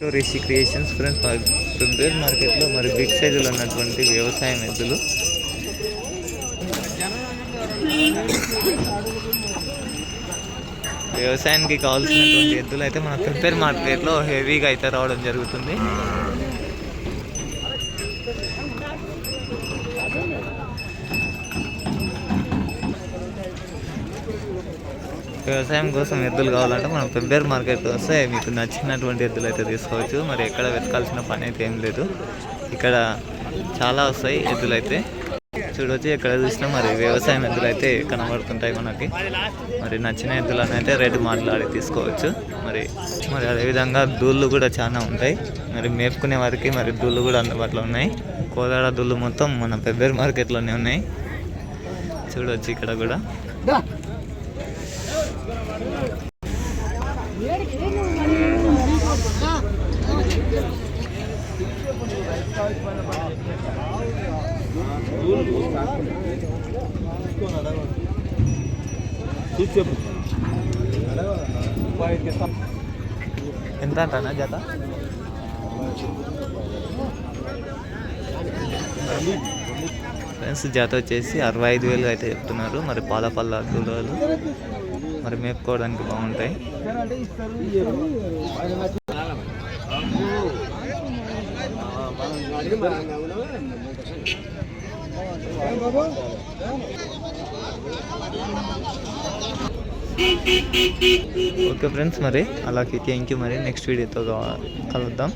Rishi creations friends ఫిబ్రవరి మార్కెట్లో మరి బిగ్ సైజులో ఉన్నటువంటి వ్యవసాయం ఎద్దులు వ్యవసాయానికి కావాల్సినటువంటి ఎద్దులు అయితే మన ఫిబ్రవరి మార్కెట్లో హెవీగా అయితే రావడం జరుగుతుంది. వ్యవసాయం కోసం ఎద్దులు కావాలంటే మనం ఫిబ్రవరి మార్కెట్కి వస్తే మీకు నచ్చినటువంటి ఎద్దులు అయితే తీసుకోవచ్చు. మరి ఎక్కడ వెతకాల్సిన పని అయితే ఏం లేదు. ఇక్కడ చాలా వస్తాయి ఎద్దులు అయితే. చూడవచ్చు ఎక్కడ చూసినా మరి వ్యవసాయం ఎద్దులు అయితే కనబడుతుంటాయి మనకి. మరి నచ్చిన ఎద్దులను అయితే రేటు మాట్లాడి తీసుకోవచ్చు. మరి మరి అదేవిధంగా దూళ్ళు కూడా చాలా ఉంటాయి. మరి మేపుకునే వారికి మరి దూళ్ళు కూడా అందుబాటులో ఉన్నాయి. కోదాడ దూళ్ళు మొత్తం మన పెబ్బేరు మార్కెట్లోనే ఉన్నాయి. చూడవచ్చు ఇక్కడ కూడా. ఎంత అంటానా జత? ఫ్రెండ్స్ జత వచ్చేసి అరవై ఐదు వేలు అయితే చెప్తున్నారు. మరి పాల పళ్ళ మరి మేపుకోవడానికి బాగుంటాయి. ఓకే ఫ్రెండ్స్ మరి అలాగే థ్యాంక్ యూ మరి. నెక్స్ట్ వీడియోతో కలుద్దాం.